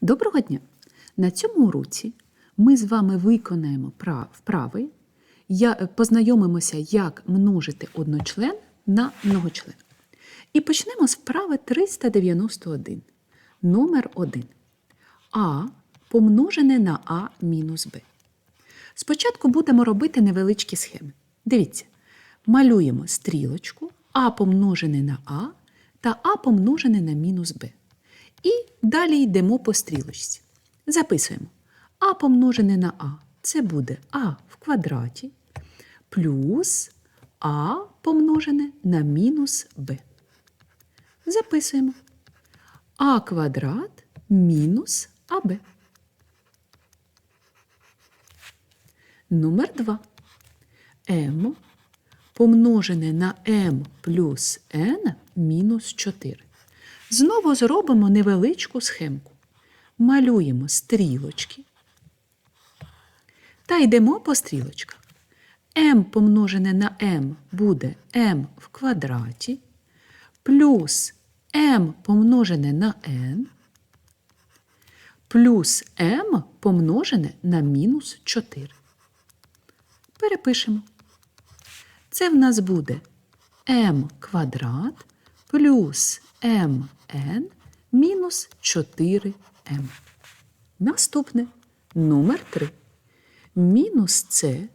Доброго дня! На цьому уроці ми з вами виконаємо пра- вправи, е, познайомимося, як множити одночлен на многочлен. І почнемо з вправи 391. Номер 1. А помножене на А мінус Б. Спочатку будемо робити невеличкі схеми. Дивіться, малюємо стрілочку А помножене на А та А помножене на мінус Б. І далі йдемо по стрілочці. Записуємо. А помножене на А це буде А в квадраті плюс А помножене на мінус Б. Записуємо. А квадрат мінус АБ. Номер 2. М помножене на М плюс N мінус 4. Знову зробимо невеличку схемку. Малюємо стрілочки та йдемо по стрілочках. М помножене на М буде М в квадраті плюс М помножене на N плюс М помножене на мінус 4. Перепишемо. Це в нас буде m квадрат плюс mn мінус 4m. Наступне номер 3. Мінус c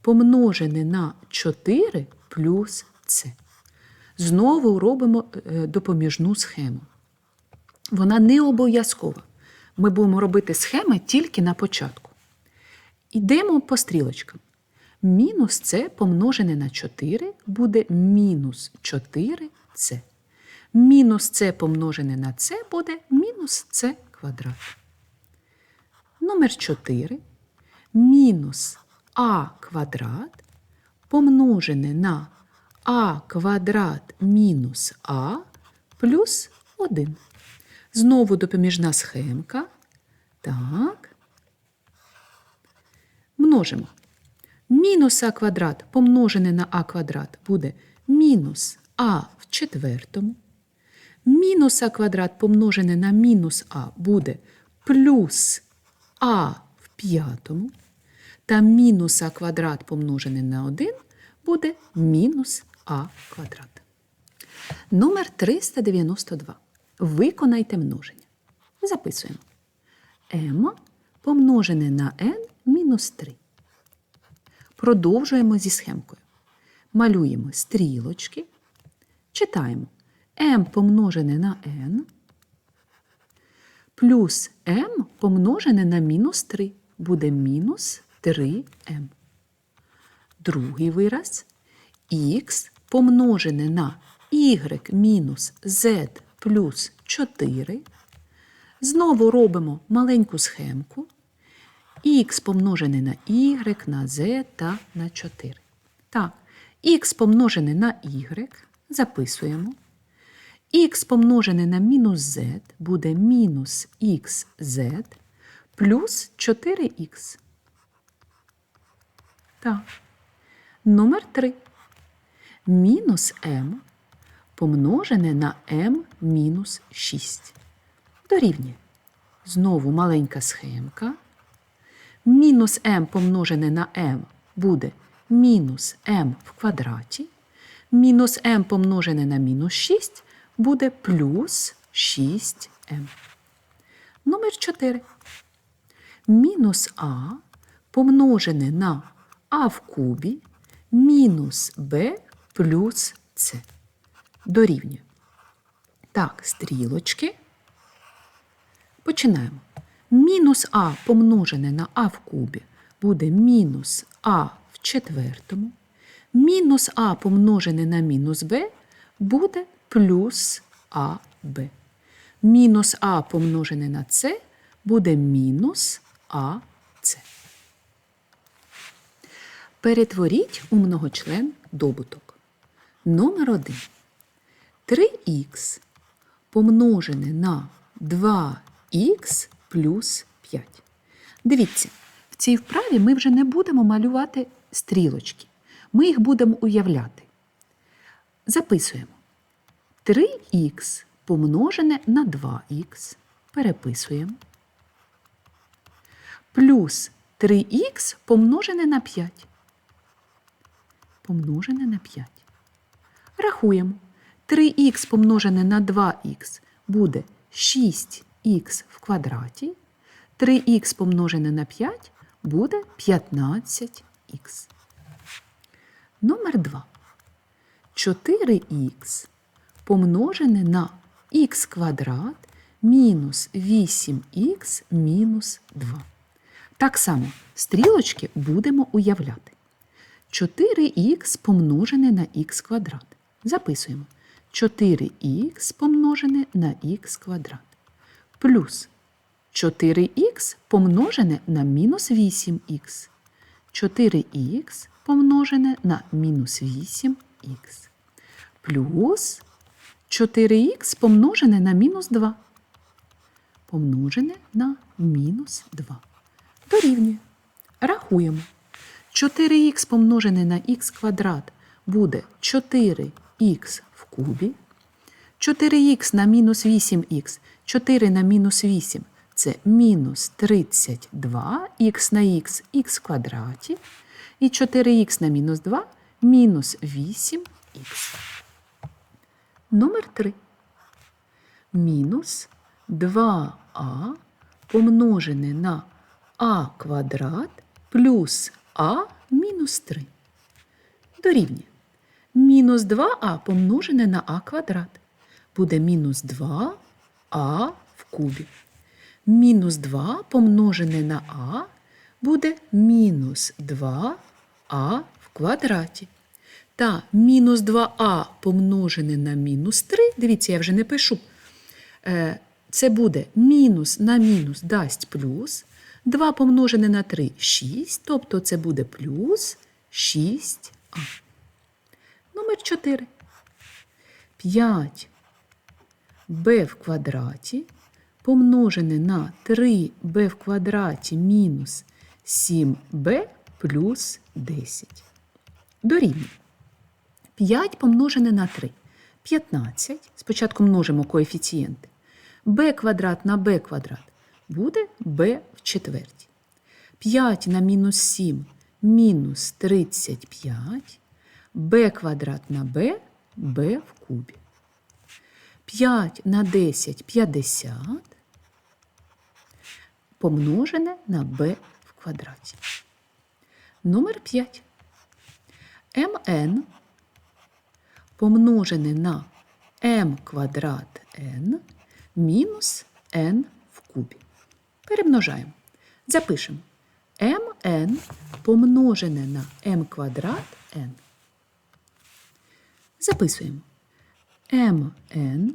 помножене на 4 плюс c. Знову робимо е, допоміжну схему. Вона не обов'язкова. Ми будемо робити схеми тільки на початку. Йдемо по стрілочкам. Мінус це помножене на 4 буде мінус 4це. Мінус це помножене на це буде мінус це квадрат. Номер 4. Мінус а квадрат помножене на а квадрат мінус а плюс 1. Знову допоміжна схемка. Так. Множимо. Мінус а квадрат помножене на а квадрат буде мінус а в четвертому. Мінус а квадрат помножене на мінус а буде плюс а в п'ятому. Та мінус а квадрат помножене на 1 буде мінус а квадрат. Номер 392. Виконайте множення. Записуємо. m помножене на n мінус 3. Продовжуємо зі схемкою. Малюємо стрілочки. Читаємо m помножене на n плюс m помножене на мінус 3 буде мінус 3m. Другий вираз х помножене на y мінус z плюс 4. Знову робимо маленьку схемку х помножене на y, на z та на 4. Так, х помножене на y записуємо. Х помножене на мінус z буде мінус xz плюс 4х. Так. Номер 3. Мінус m помножене на m мінус 6. Дорівнює. Знову маленька схемка. Мінус m помножене на m буде мінус m в квадраті. Мінус m помножене на мінус 6 буде плюс 6m. Номер 4. Мінус а помножене на а в кубі мінус b плюс c. Дорівнює. Так, стрілочки. Починаємо. Мінус а помножене на а в кубі буде мінус а в четвертому. Мінус а помножене на мінус b буде плюс аб. Мінус а помножене на c буде мінус АС. Перетворіть у многочлен добуток. Номер 1. 3х помножене на 2х плюс 5. Дивіться, в цій вправі ми вже не будемо малювати стрілочки. Ми їх будемо уявляти. Записуємо 3х помножене на 2х переписуємо. Плюс 3х помножене на 5. Помножене на 5. Рахуємо. 3х помножене на 2х буде 6х в квадраті. 3х помножене на 5 буде 15х. Номер 2. 4х помножене на х квадрат мінус 8х мінус 2. Так само стрілочки будемо уявляти. 4х помножене на х квадрат. Записуємо. 4х помножене на х квадрат. Плюс 4х помножене на мінус 8х. 4х помножене на мінус 8х. Плюс 4х помножене на мінус 2. Помножене на мінус 2. Дорівнює. Рахуємо. 4х помножене на х квадрат буде 4х в кубі. 4х на мінус 8х, 4 на мінус 8 це мінус 32, х на х х квадраті. І 4х на мінус 2 мінус 8х. Номер 3. Мінус 2а помножене на а квадрат плюс а мінус 3. Дорівнює. Мінус 2а помножене на а квадрат. Буде мінус 2а в кубі. Мінус 2 помножене на а буде мінус 2а в квадраті. Та мінус 2а помножене на мінус 3, дивіться, я вже не пишу. Е, Це буде мінус на мінус дасть плюс. 2 помножене на 3 6, тобто це буде плюс 6а. Номер 4. 5 b в квадраті помножене на 3b в квадраті мінус 7b плюс 10. Дорівнює. 5 помножене на 3. 15. Спочатку множимо коефіцієнти. b квадрат на b квадрат буде b в четвертій. 5 на мінус 7 мінус 35. b квадрат на b b в кубі. 5 на 10 50 помножене на b в квадраті. Номер 5. mn помножене на m квадрат n мінус n в кубі. Перемножаємо. Запишемо mn помножене на m квадрат n. Записуємо mn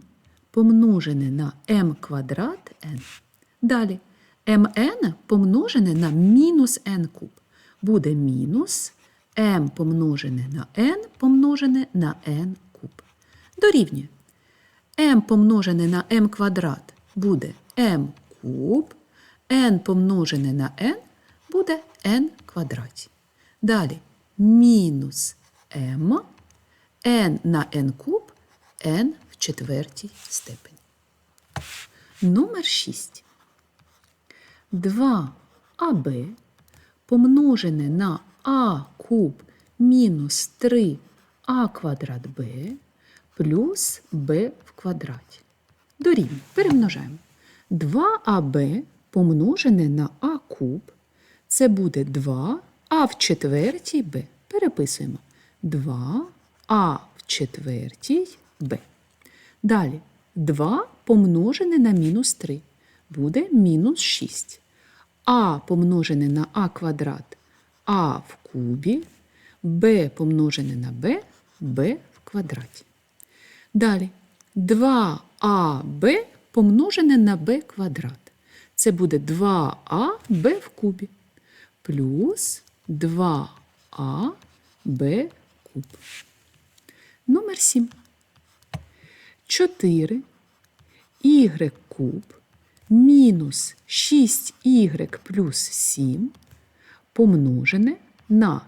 помножене на m квадрат n. Далі mn помножене на мінус n куб. Буде мінус m помножене на n помножене на n куб. Дорівнює. m помножене на m квадрат буде m куб. n помножене на n буде n квадраті. Далі мінус m, n на n куб, n в четвертій степені. Номер 6. 2аб помножене на а куб мінус 3а квадрат b плюс b в квадраті. Дорівнює. Перемножаємо. 2аб помножене на а куб. Це буде 2а в четвертій b. Переписуємо 2а в четвертій b. Далі 2 помножене на мінус 3 буде мінус 6. А помножене на а квадрат а в кубі, b помножене на b, b в квадраті. Далі 2аб помножене на b квадрат. Це буде 2аб в кубі плюс 2аб куб. Номер 7. 4 y куб мінус 6y плюс 7 помножене на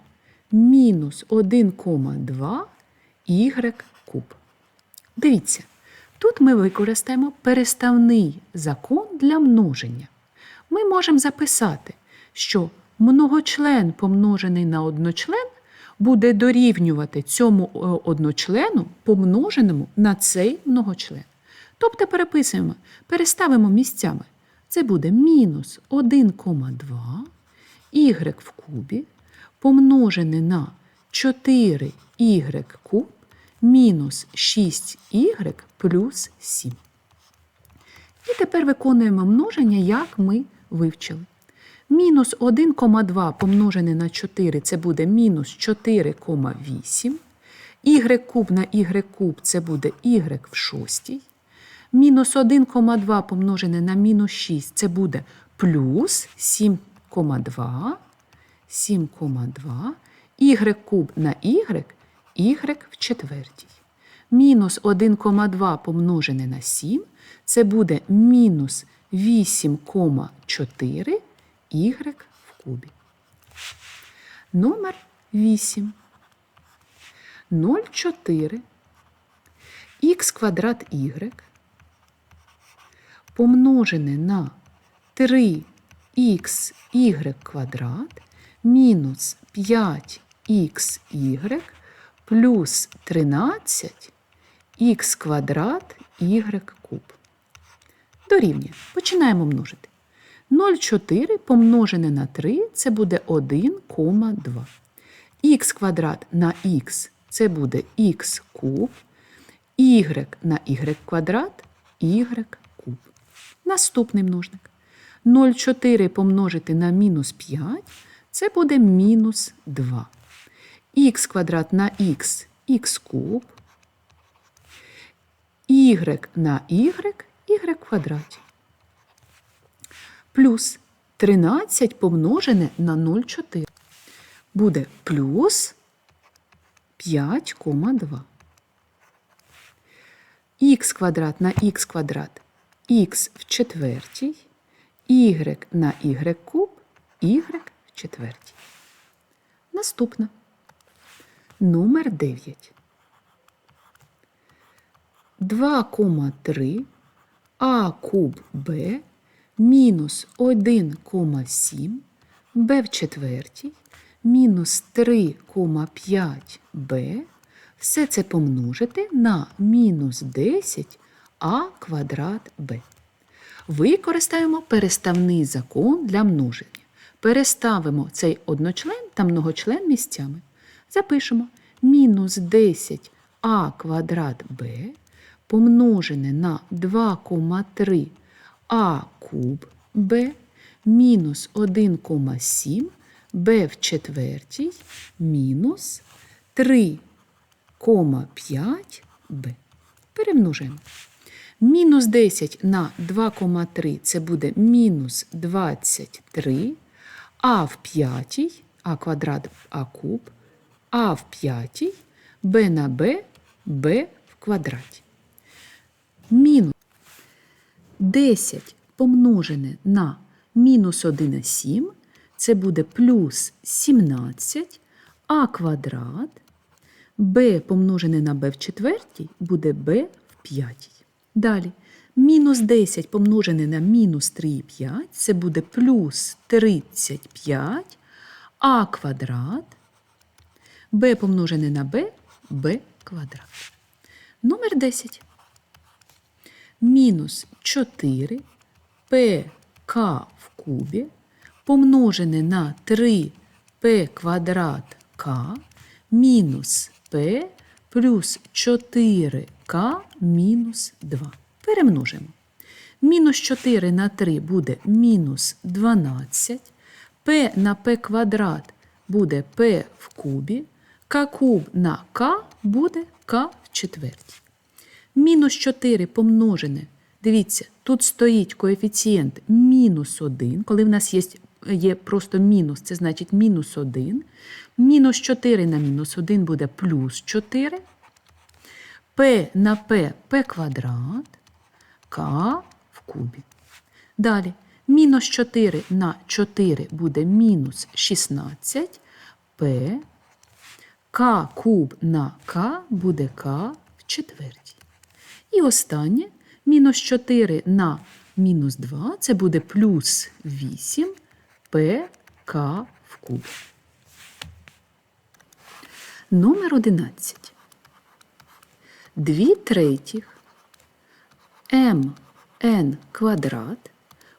мінус 1,2 y куб. Дивіться, Тут ми використаємо переставний закон для множення. Ми можемо записати, що многочлен помножений на одночлен буде дорівнювати цьому е, одночлену помноженому на цей многочлен. Тобто переписуємо, переставимо місцями. Це буде мінус 1,2 y в кубі помножене на 4y куб мінус 6y плюс 7. І тепер виконуємо множення, як ми вивчили. Мінус 1,2 помножене на 4 це буде мінус 4,8. Y куб на y куб це буде y в шостій. Мінус 1,2 помножене на мінус 6 це буде плюс 7,2. 7,2. Y куб на y, y в четвертій. Мінус 1,2 помножене на 7 це буде мінус 8,4 y в кубі. Номер 8. 0,4 х квадрат y помножене на 3х y квадрат мінус 5xy плюс 13 х квадрат y куб. Дорівнює. Починаємо множити. 0,4 помножене на 3 це буде 1,2. Х квадрат на х це буде х куб. Y на y квадрат y куб. Наступний множник. 0,4 помножити на мінус 5 це буде мінус 2. Х квадрат на х х куб. Y на y y квадраті. Плюс 13 помножене на 0,4. Буде плюс 5,2. Х квадрат на х квадрат х в четвертій, y на y куб, y в четвертій. Наступна. Номер 9. 2,3 а куб b мінус 1,7 b в четвертій мінус 3,5b. Все це помножити на мінус 10 а квадрат b. Використаємо переставний закон для множення. Переставимо цей одночлен та многочлен місцями. Запишемо мінус 10 а квадрат b помножене на 2,3 а куб b мінус 1,7 b в четвертій мінус 3,5 b. Перемножуємо. Мінус 10 на 2,3 це буде мінус 23, а в п'ятій, а квадрат а куб, а в п'ятій, b на b, b в квадраті. Мінус 10 помножене на мінус 1,7 це буде плюс 17, а квадрат, b помножене на b в четвертій буде b в п'ятій. Далі, мінус 10 помножене на мінус 3,5 це буде плюс 35, а квадрат, b помножене на b, b квадрат. Номер 10 мінус 4 pk в кубі помножене на 3p квадрат k мінус p плюс 4k мінус 2. Перемножимо. Мінус 4 на 3 буде мінус 12. p на p квадрат буде p в кубі. К куб на k буде k в четвертій. Мінус 4 помножене. Дивіться, тут стоїть коефіцієнт мінус 1. Коли в нас є, є просто мінус, це значить мінус 1. Мінус 4 на мінус 1 буде плюс 4. P на P P квадрат, К в кубі. Далі, мінус 4 на 4 буде мінус 16. P. К куб на К буде К в четвертій. І останнє мінус 4 на мінус 2 це буде плюс 8 ПК в кубі. Номер 11. 2 третіх mn квадрат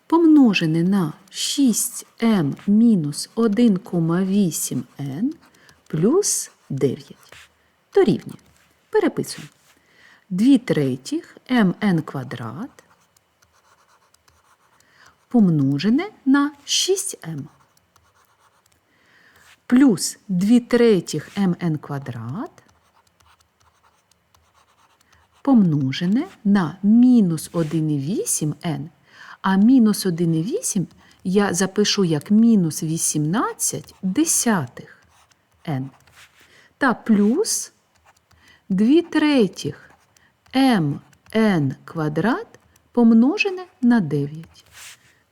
помножене на 6m мінус 1,8n плюс 9 дорівнює. Переписуємо. 2 третіх mn квадрат помножене на 6m плюс 2 третіх mn квадрат помножене на мінус 1,8n, а мінус 1,8 я запишу як мінус 18 десятих n. Та плюс 2 третіх mn квадрат помножене на 9.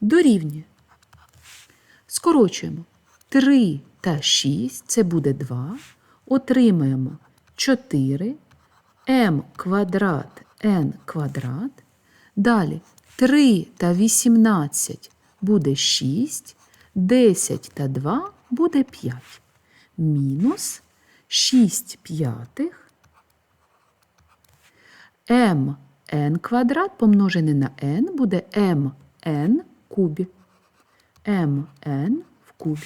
Дорівнює. Скорочуємо 3 та 6, це буде 2. Отримаємо 4 m квадрат n квадрат. Далі 3 та 18 буде 6, 10 та 2 буде 5. Мінус 6 п'ятих mn квадрат помножене на n буде mn кубі. mn в кубі.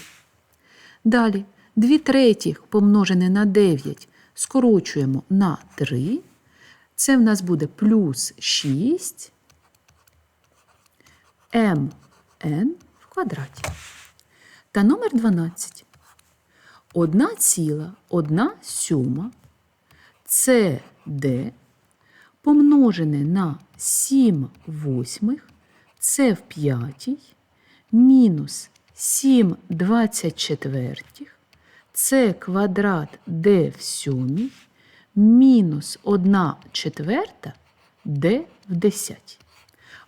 Далі 2 третіх помножене на 9 скорочуємо на 3. Це в нас буде плюс 6 mn в квадраті. Та номер 12. 1 ціла 1 сьома CD помножене на 7 восьмих це в п'ятій мінус 7 24 це квадрат d в сьомій мінус 1 четверта d в десятій.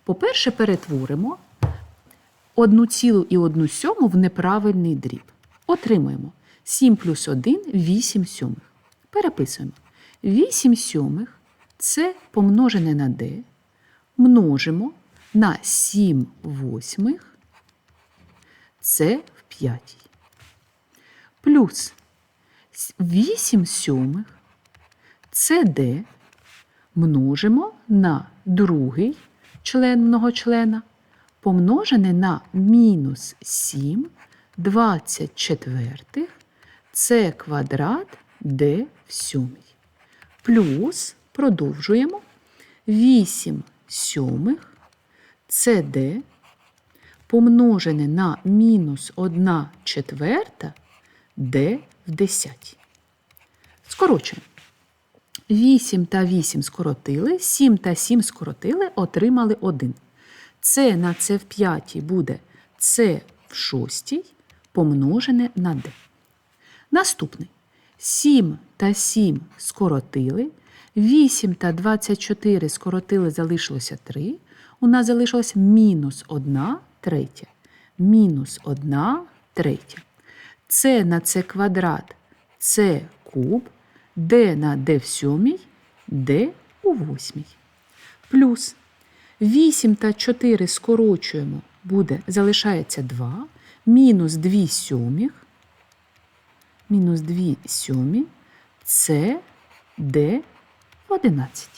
По-перше, перетворимо 1 цілу і 1 сьому в неправильний дріб. Отримуємо 7 плюс 1 – 8 сьомих. Переписуємо. 8 сьомих – це помножене на d, множимо на 7 восьмих – це в п'ятій. Плюс 8 сьомих – d, множимо на другий член многочлена, помножене на мінус 7 24 це квадрат d в сьомій. Плюс продовжуємо. 8 сьомих d помножене на мінус 1 четверта d в десятій. Скорочуємо. 8 та 8 скоротили, 7 та 7 скоротили, отримали 1. Це на це в п'ятій буде це в шостій помножене на d. Наступний. 7 та 7 скоротили, 8 та 24 скоротили, залишилося 3. У нас залишилось мінус 1 третя. Мінус 1 третя. Це на це квадрат, це куб, d на d в сьомій, d у восьмій. Плюс 8 та 4 скорочуємо, буде, залишається 2, мінус 2 сьомих, мінус 2 сьомі, це d в 11.